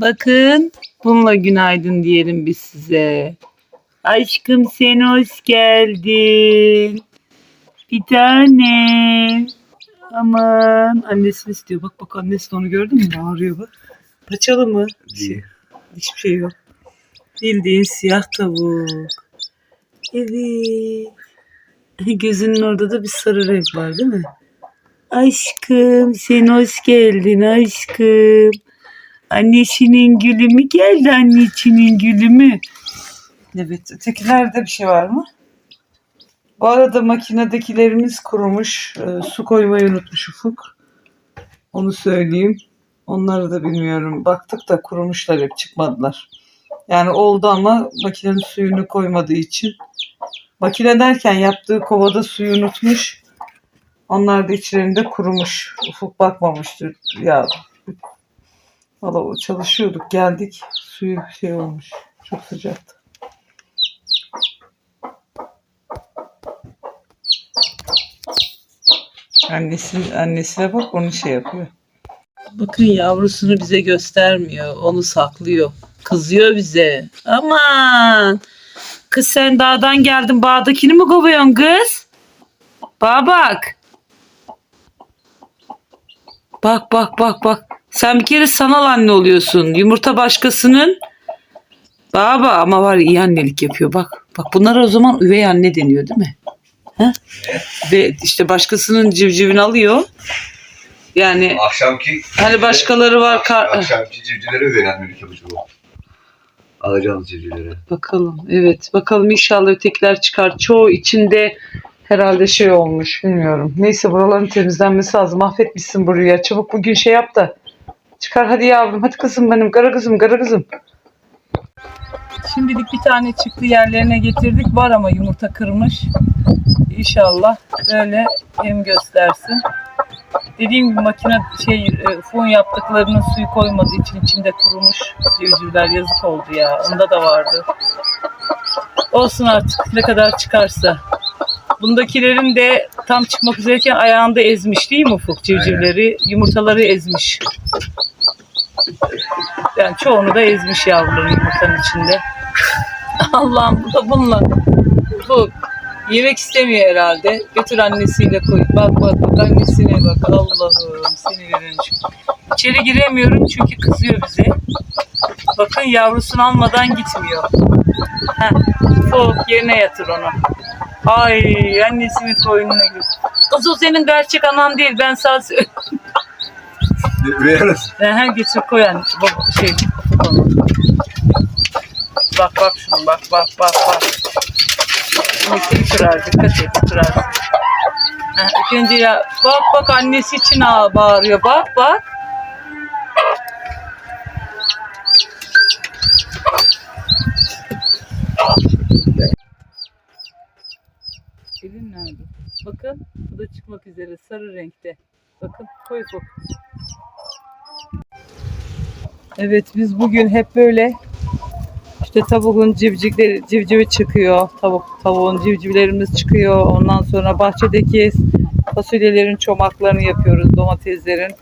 Bakın bununla günaydın diyelim biz size. Aşkım sen hoş geldin. Bir tane. Aman annesini istiyor. Bak bak annesi onu gördün mü? Bağırıyor bak. Paçalı mı? Değil. Hiçbir şey yok. Bildiğin siyah tavuk. Evet. Gözünün orada da bir sarı renk var değil mi? Aşkım sen hoş geldin aşkım. Annesinin gülü mü geldi annesinin gülü mü? Evet ötekilerde bir şey var mı? Bu arada makinedekilerimiz kurumuş. Ee, su koymayı unutmuş Ufuk. Onu söyleyeyim. Onları da bilmiyorum. Baktık da kurumuşlar hep çıkmadılar. Yani oldu ama makinenin suyunu koymadığı için. Makine derken yaptığı kovada suyu unutmuş. Onlar da içlerinde kurumuş. Ufuk bakmamıştır. Ya valla çalışıyorduk geldik. Suyu şey olmuş. Çok sıcaktı. Annesi, annesine bak onu şey yapıyor. Bakın yavrusunu bize göstermiyor. Onu saklıyor. Kızıyor bize. Aman. Kız sen dağdan geldin bağdakini mi kovuyorsun kız? Bağa bak. Bak bak bak bak. Sen bir kere sanal anne oluyorsun. Yumurta başkasının. Baba ama var ya, iyi annelik yapıyor bak. Bak bunlara o zaman üvey anne deniyor değil mi? Ha? Ve işte başkasının civcivini alıyor. Yani Akşamki hani başkaları var. kar- akşamki civcivlere öğrenmelik yapıcı bu. Alacağımız civcivlere. Bakalım. Evet. Bakalım inşallah ötekiler çıkar. Çoğu içinde herhalde şey olmuş. Bilmiyorum. Neyse buraların temizlenmesi lazım. Mahvetmişsin burayı. Çabuk bugün şey yap da. Çıkar hadi yavrum. Hadi kızım benim. Kara kızım. Kara kızım. Şimdilik bir tane çıktı yerlerine getirdik. Var ama yumurta kırmış. İnşallah böyle hem göstersin. Dediğim gibi makine şey e, fon yaptıklarının suyu koymadığı için içinde kurumuş civcivler yazık oldu ya. Onda da vardı. Olsun artık ne kadar çıkarsa. Bundakilerin de tam çıkmak üzereyken ayağında ezmiş değil mi Ufuk civcivleri? Yumurtaları ezmiş. Yani çoğunu da ezmiş yavruları yumurtanın içinde. Allah'ım bu da bununla. Bu yemek istemiyor herhalde. Götür annesiyle koy. Bak bak bak annesine bak. Allah'ım seni verin. İçeri giremiyorum çünkü kızıyor bize. Bakın yavrusunu almadan gitmiyor. Heh, soğuk yerine yatır onu. Ay annesinin koynuna gir. Kız o senin gerçek anan değil. Ben sana Üveyeniz. Ben her getir koy anne. Bak şey. Bak bak şunu bak bak bak bak. Yumurtayı kırar dikkat et kırar. Ha, ya bak bak annesi için ağ bağırıyor bak bak. Elin nerede? Bakın bu da çıkmak üzere sarı renkte. Bakın koy koy. Evet biz bugün hep böyle işte tavuğun civcivleri, civcivi çıkıyor. Tavuk, tavuğun civcivlerimiz çıkıyor. Ondan sonra bahçedeki fasulyelerin çomaklarını yapıyoruz, domateslerin.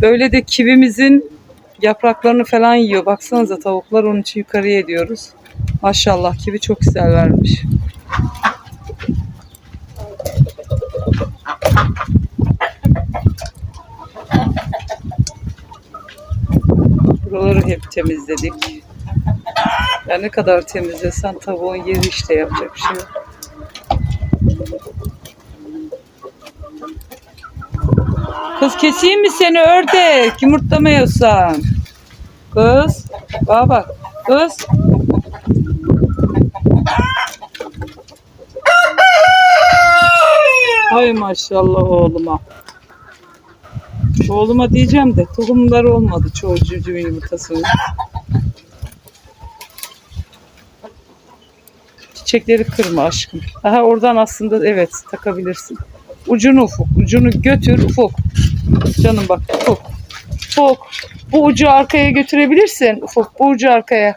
Böyle de kivimizin yapraklarını falan yiyor. Baksanıza tavuklar onun için yukarıya ediyoruz. Maşallah kivi çok güzel vermiş. Buraları hep temizledik. Ya ne kadar temizlesen tavuğun yeri işte yapacak bir şey yok. Kız keseyim mi seni ördek? Yumurtlamıyorsan. Kız. Bana bak. Kız. Hay maşallah oğluma. Oğluma diyeceğim de tohumlar olmadı çoğu civcivin yumurtasının. Çiçekleri kırma aşkım. Aha oradan aslında evet takabilirsin. Ucunu ufuk. Ucunu götür ufuk. Canım bak ufuk. Ufuk. Bu ucu arkaya götürebilirsin. Ufuk bu ucu arkaya.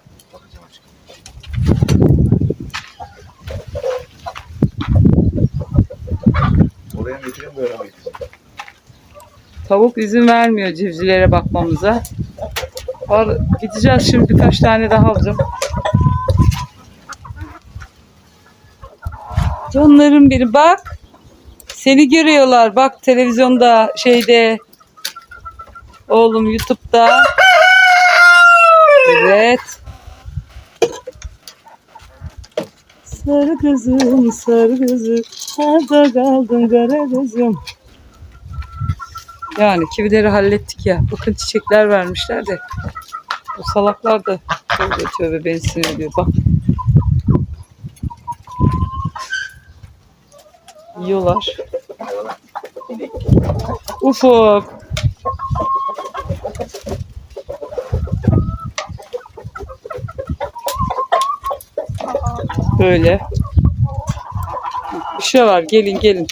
Oraya getireyim böyle? Tavuk izin vermiyor civcivlere bakmamıza. Var, gideceğiz şimdi birkaç tane daha alacağım. Canlarım biri bak. Seni görüyorlar. Bak televizyonda şeyde. Oğlum YouTube'da. Evet. Sarı kızım, sarı kızım. Nerede kaldın kara kızım? Yani kivileri hallettik ya. Bakın çiçekler vermişler de. Bu salaklar da tövbe tövbe beni sinir ediyor. Bak. Yiyorlar. Ufuk. Böyle. Bir şey var. Gelin gelin.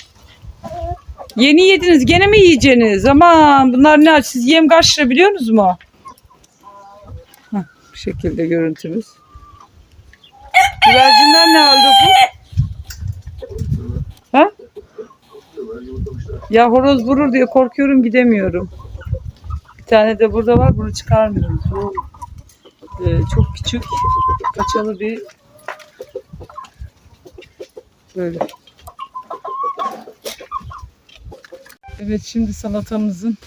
Yeni yediniz. Gene mi yiyeceksiniz? Aman bunlar ne? Siz yem kaç lira biliyor musunuz mu? Heh, bu şekilde görüntümüz. Güvercinler ne halde bu? Ha? Ya horoz vurur diye korkuyorum gidemiyorum. Bir tane de burada var bunu çıkarmıyoruz. Bu e, çok küçük kaçalı bir böyle. Evet şimdi salatamızın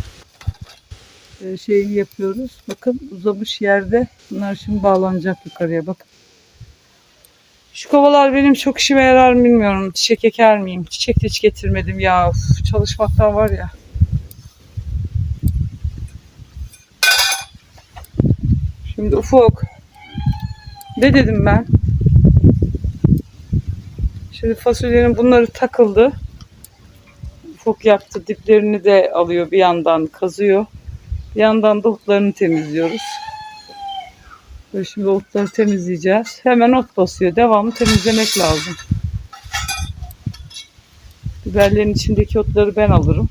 e, şeyini yapıyoruz. Bakın uzamış yerde. Bunlar şimdi bağlanacak yukarıya bakın. Şu kovalar benim çok işime yarar mı bilmiyorum. Çiçek eker miyim? Çiçek de hiç getirmedim ya. Uf, çalışmaktan var ya. Şimdi ufuk. Ne dedim ben? Şimdi fasulyenin bunları takıldı. Ufuk yaptı. Diplerini de alıyor bir yandan kazıyor. Bir yandan da otlarını temizliyoruz. Böyle şimdi otları temizleyeceğiz. Hemen ot basıyor. Devamlı temizlemek lazım. Biberlerin içindeki otları ben alırım.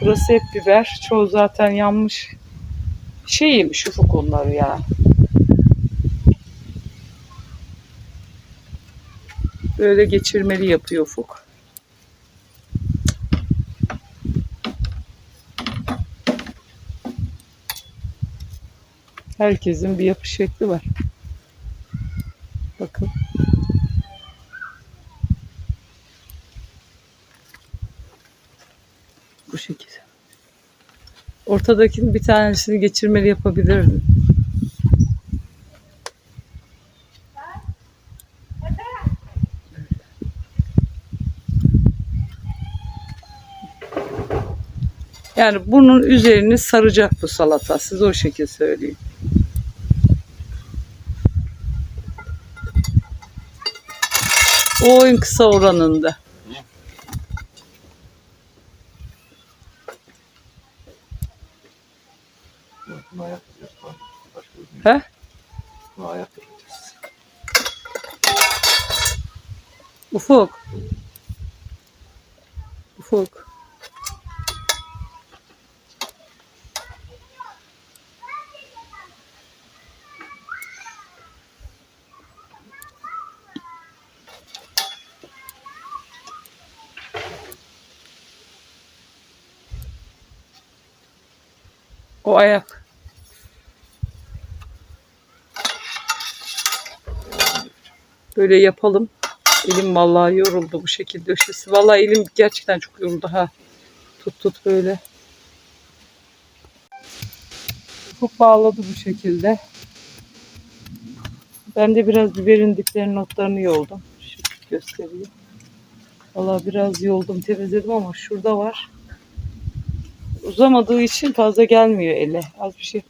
Burası hep biber. Çoğu zaten yanmış. Şey yemiş ufuk onları ya. Böyle geçirmeli yapıyor ufuk. Herkesin bir yapış şekli var. Bakın. Bu şekilde. Ortadakinin bir tanesini geçirmeli yapabilirdim. Yani bunun üzerini saracak bu salata. Size o şekilde söyleyeyim. O en kısa oranında. He? Ufuk. O ayak. Böyle yapalım. Elim vallahi yoruldu bu şekilde döşesi. Vallahi elim gerçekten çok yoruldu ha. Tut tut böyle. Çok bağladı bu şekilde. Ben de biraz biberin diplerinin otlarını yoldum. Şu göstereyim. Vallahi biraz yoldum temizledim ama şurada var. Uzamadığı için fazla gelmiyor ele. Az bir şey.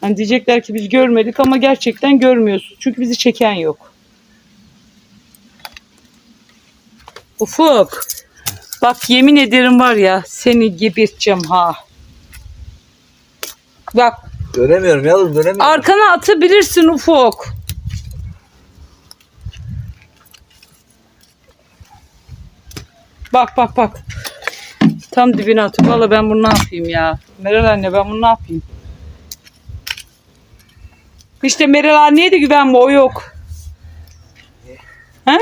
Hani diyecekler ki biz görmedik ama gerçekten görmüyorsun. Çünkü bizi çeken yok. Ufuk. Bak yemin ederim var ya seni gebirteceğim ha. Bak Dönemiyorum yavrum dönemiyorum. arkana atabilirsin Ufuk. Bak bak bak. Tam dibine atıyor. Valla ben bunu ne yapayım ya? Meral anne ben bunu ne yapayım? İşte Meral anneye de güvenme o yok. He?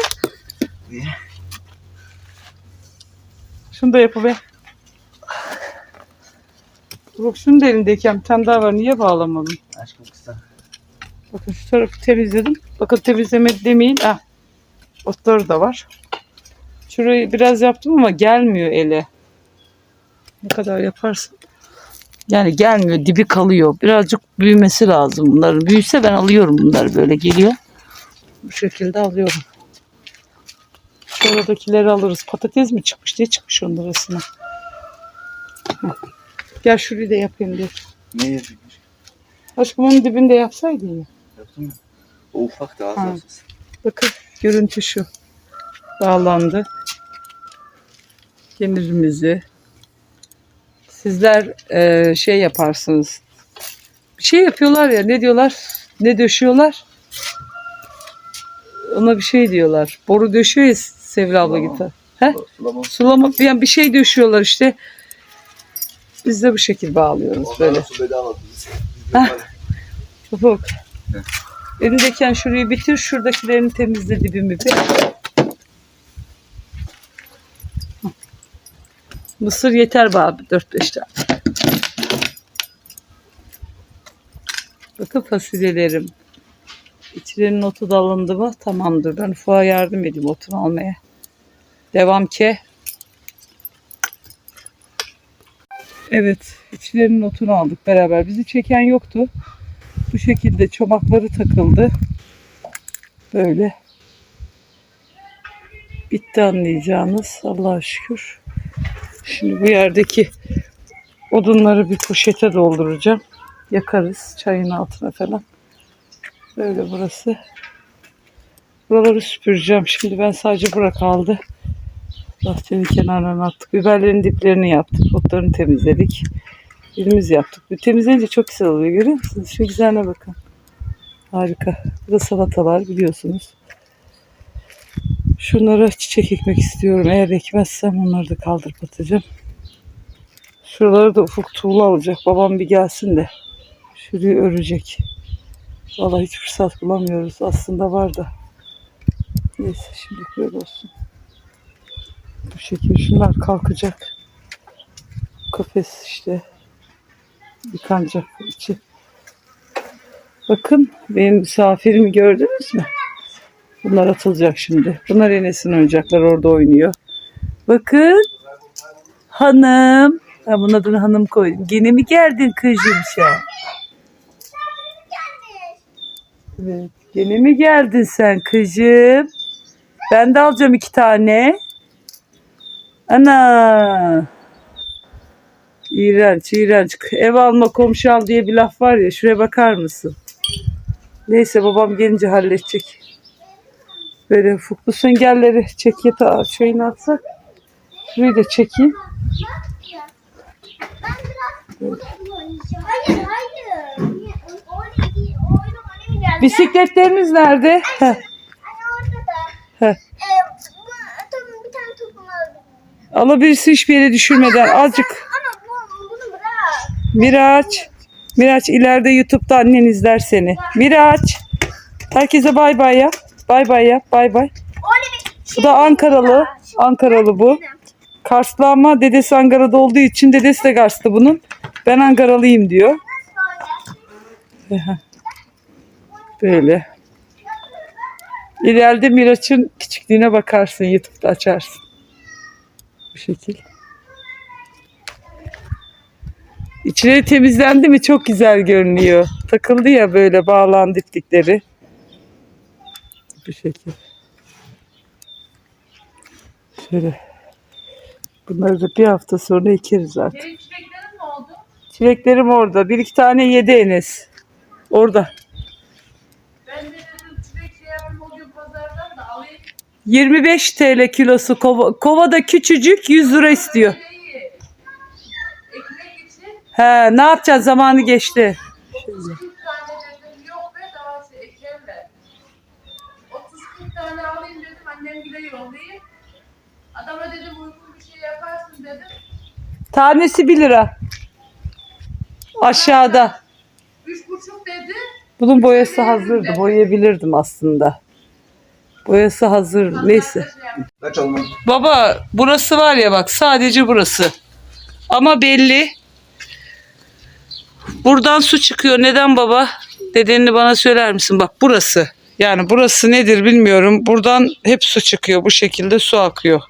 Şunu da yapıver. Bak şunun da elindeyken bir tane daha var. Niye bağlamadın? Aşkım kısa. Bakın şu tarafı temizledim. Bakın temizlemedi demeyin. Ah. Otları da var. Şurayı biraz yaptım ama gelmiyor ele. Ne kadar yaparsın? Yani gelmiyor. Dibi kalıyor. Birazcık büyümesi lazım bunların. Büyüse ben alıyorum bunları böyle geliyor. Bu şekilde alıyorum. Şuradakileri alırız. Patates mi çıkmış? Ne çıkmış onun arasına? Heh. Gel şurayı da yapayım diye. Ne yapıyormuş? Aşkım onun dibinde yapsaydın ya. Yaptın mı? O ufak da az Ha. az. Bakın görüntü şu. Bağlandı. Kemirimizi. Sizler eee, şey yaparsınız. Bir şey yapıyorlar ya ne diyorlar? Ne döşüyorlar? Ona bir şey diyorlar. Boru döşüyor ya Sevil abla gitar. He? Sulama. Sulama yani bir şey döşüyorlar işte. Biz de bu şekil bağlıyoruz böyle. Ondan su bedava biz. Elindeyken şurayı bitir. Şuradakilerini temizle dibimi bir. Mısır yeter be abi. 4-5 tane. Bakın fasulyelerim. İçlerinin otu da alındı mı? Tamamdır. Ben ufağa yardım edeyim otunu almaya. Devam ki. Evet. içlerinin otunu aldık beraber. Bizi çeken yoktu. Bu şekilde çomakları takıldı. Böyle. Bitti anlayacağınız. Allah'a şükür. Şimdi bu yerdeki odunları bir poşete dolduracağım. Yakarız çayın altına falan. Böyle burası. Buraları süpüreceğim. Şimdi ben sadece bura kaldı. Bahçenin kenarlarına attık. Biberlerin diplerini yaptık. Otlarını temizledik. Elimiz yaptık. Bu temizleyince çok güzel oluyor. Görüyor musunuz? Şu güzelliğine bakın. Harika. Bu salatalar biliyorsunuz. Şunlara çiçek ekmek istiyorum. Eğer ekmezsem onları da kaldırıp atacağım. Şuraları da ufuk tuğla alacak. Babam bir gelsin de. Şurayı örecek. Vallahi hiç fırsat bulamıyoruz. Aslında var da. Neyse şimdi böyle olsun. Bu şekilde şunlar kalkacak. Kafes işte yıkanacak içi. Bakın benim misafirimi gördünüz mü? Bunlar atılacak şimdi. Bunlar Enes'in oyuncaklar orada oynuyor. Bakın. Hanım. Ben bunun adını hanım koydum. Gene mi geldin kızım sen? Evet. Gene mi geldin sen kızım? Ben de alacağım iki tane. Ana. İğrenç, iğrenç. Ev alma komşu al diye bir laf var ya. Şuraya bakar mısın? Neyse babam gelince halledecek. Böyle ufuklu süngerleri çek yatağı şeyini atsak. Şurayı da çekeyim. Bisikletlerimiz nerede? Heh, heh. Alabilirsin hiçbir yere düşürmeden. Azıcık. Miraç. Miraç ileride YouTube'da annen izler seni. Miraç. Herkese bay bay yap. Bay bay yap. Bay bay. Bir Bu da Ankaralı. Ankaralı bu. Karslı ama dedesi Ankara'da olduğu için dedesi de Karslı bunun. Ben Ankaralıyım diyor. Böyle. İleride Miraç'ın küçüklüğüne bakarsın. YouTube'da açarsın. Bu şekil. İçleri temizlendi mi çok güzel görünüyor. Takıldı ya böyle bağlandı Bu şekil. Şöyle. Bunları da bir hafta sonra ekeriz artık. Senin çileklerin ne oldu? Çileklerim orada. Bir iki tane yedi Enes. Orada. Ben de dedim çilek şey yapayım o gün pazardan da alayım. 25 TL kilosu kova. Kova da küçücük 100 lira istiyor. Ekmek için He ne yapacağız zamanı geçti. 30-40 tane dedim yok be daha şey ekerler. 30-40 tane alayım dedim annem bile yollayayım. Adama dedim uygun bir şey yaparsın dedim. Tanesi 1 lira. Aşağıda. 3,5 dedi. Bunun boyası hazırdı. Boyayabilirdim aslında. Boyası hazır. Neyse. Kaç olmaz? Baba burası var ya bak sadece burası. Ama belli. Buradan su çıkıyor. Neden baba? Nedenini bana söyler misin? Bak burası. Yani burası nedir bilmiyorum. Buradan hep su çıkıyor. Bu şekilde su akıyor.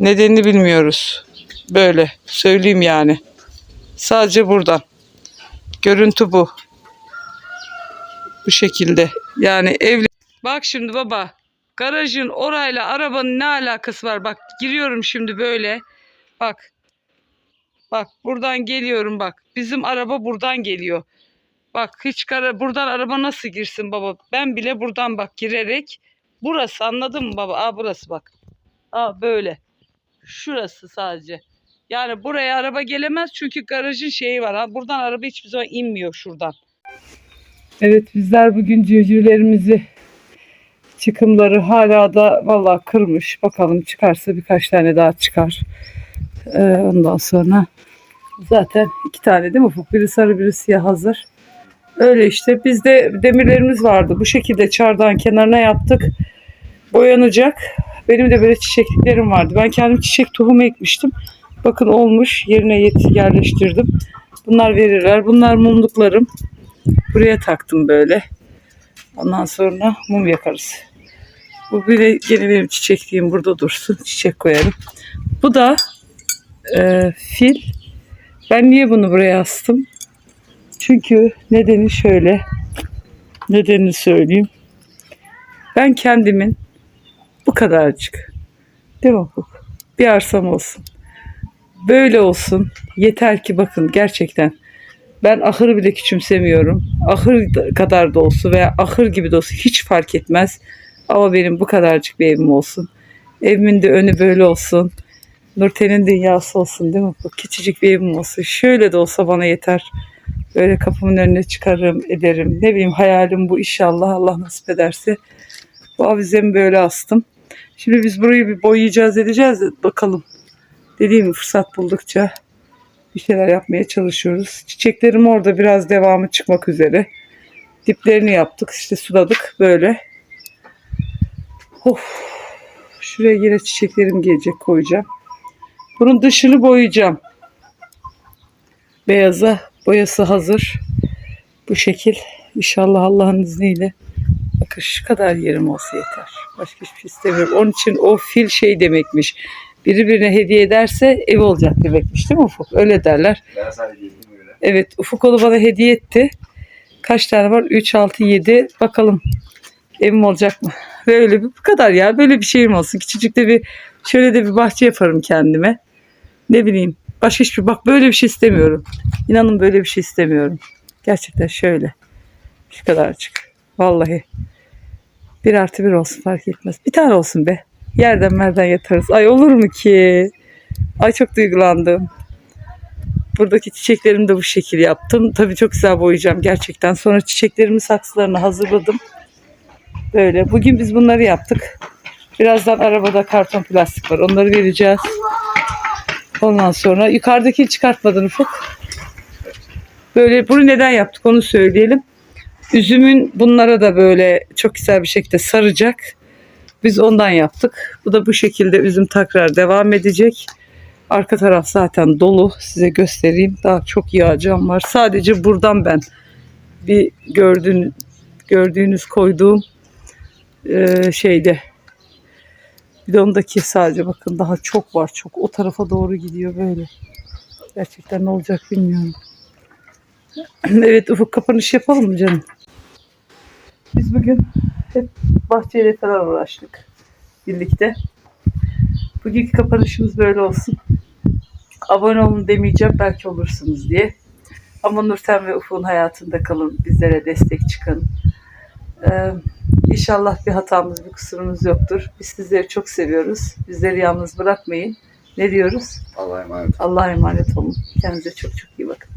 Nedenini bilmiyoruz. Böyle söyleyeyim yani. Sadece buradan. Görüntü bu. Bu şekilde. Yani evli. Bak şimdi baba. Garajın orayla arabanın ne alakası var? Bak giriyorum şimdi böyle. Bak. Bak buradan geliyorum bak. Bizim araba buradan geliyor. Bak hiç kara buradan araba nasıl girsin baba? Ben bile buradan bak girerek burası anladın mı baba? Aa burası bak. Aa böyle. Şurası sadece. Yani buraya araba gelemez çünkü garajın şeyi var. Ha, buradan araba hiçbir zaman inmiyor şuradan. Evet bizler bugün civcivlerimizi çıkımları hala da valla kırmış. Bakalım çıkarsa birkaç tane daha çıkar. Ee, ondan sonra zaten iki tane değil mi Ufuk? Biri sarı biri siyah hazır. Öyle işte. Bizde demirlerimiz vardı. Bu şekilde çardağın kenarına yaptık. Boyanacak. Benim de böyle çiçekliklerim vardı. Ben kendim çiçek tohumu ekmiştim. Bakın olmuş. Yerine yerleştirdim. Bunlar verirler. Bunlar mumluklarım. Buraya taktım böyle. Ondan sonra mum yakarız. Bu bir de gene benim çiçekliğim burada dursun. Çiçek koyarım. Bu da e, fil. Ben niye bunu buraya astım? Çünkü nedeni şöyle. Nedenini söyleyeyim. Ben kendimin bu kadarcık. Değil mi Ufuk? Bir arsam olsun. Böyle olsun. Yeter ki bakın gerçekten. Ben ahırı bile küçümsemiyorum. Ahır da- kadar da olsun veya ahır gibi de olsun hiç fark etmez. Ama benim bu kadarcık bir evim olsun. Evimin de önü böyle olsun. Nurten'in dünyası olsun değil mi? Bu küçücük bir evim olsun. Şöyle de olsa bana yeter. Böyle kapımın önüne çıkarım, ederim. Ne bileyim hayalim bu inşallah Allah nasip ederse. Bu avizemi böyle astım. Şimdi biz burayı bir boyayacağız edeceğiz de bakalım. Dediğim fırsat buldukça bir şeyler yapmaya çalışıyoruz. Çiçeklerim orada biraz devamı çıkmak üzere. Diplerini yaptık işte suladık böyle. Of. Şuraya yine çiçeklerim gelecek koyacağım. Bunun dışını boyayacağım. Beyaza boyası hazır. Bu şekil. İnşallah Allah'ın izniyle. Bakın şu kadar yerim olsa yeter. Başka hiçbir şey istemiyorum. Onun için o fil şey demekmiş. Biri birine hediye ederse ev olacak demekmiş değil mi Ufuk? Öyle derler. Ben. Evet Ufuk onu bana hediye etti. Kaç tane var? 3, 6, 7. Bakalım evim olacak mı? Böyle bir bu kadar ya. Böyle bir şeyim olsun. Küçücük de bir şöyle de bir bahçe yaparım kendime. Ne bileyim. Başka hiçbir bak böyle bir şey istemiyorum. İnanın böyle bir şey istemiyorum. Gerçekten şöyle. Şu kadarcık. Vallahi. Bir artı bir olsun fark etmez. Bir tane olsun be. Yerden merden yatarız. Ay olur mu ki? Ay çok duygulandım. Buradaki çiçeklerimi de bu şekil yaptım. Tabii çok güzel boyayacağım gerçekten. Sonra çiçeklerimin saksılarını hazırladım. Böyle. Bugün biz bunları yaptık. Birazdan arabada karton plastik var. Onları vereceğiz. Ondan sonra yukarıdaki çıkartmadın Ufuk. Böyle bunu neden yaptık onu söyleyelim. Üzümün bunlara da böyle çok güzel bir şekilde saracak. Biz ondan yaptık. Bu da bu şekilde üzüm tekrar devam edecek. Arka taraf zaten dolu. Size göstereyim. Daha çok yağacağım var. Sadece buradan ben bir gördüğün, gördüğünüz koyduğum eee, şeyde bidondaki sadece bakın daha çok var. Çok o tarafa doğru gidiyor böyle. Gerçekten ne olacak bilmiyorum. evet ufuk kapanış yapalım mı canım? Biz bugün hep bahçeyle falan uğraştık birlikte. Bugünkü kapanışımız böyle olsun. Abone olun demeyeceğim belki olursunuz diye. Ama Nurten ve Ufuk'un hayatında kalın. Bizlere destek çıkın. Ee, inşallah bir hatamız, bir kusurumuz yoktur. Biz sizleri çok seviyoruz. Bizleri yalnız bırakmayın. Ne diyoruz? Allah'a emanet. Allah'a emanet olun. Kendinize çok çok iyi bakın.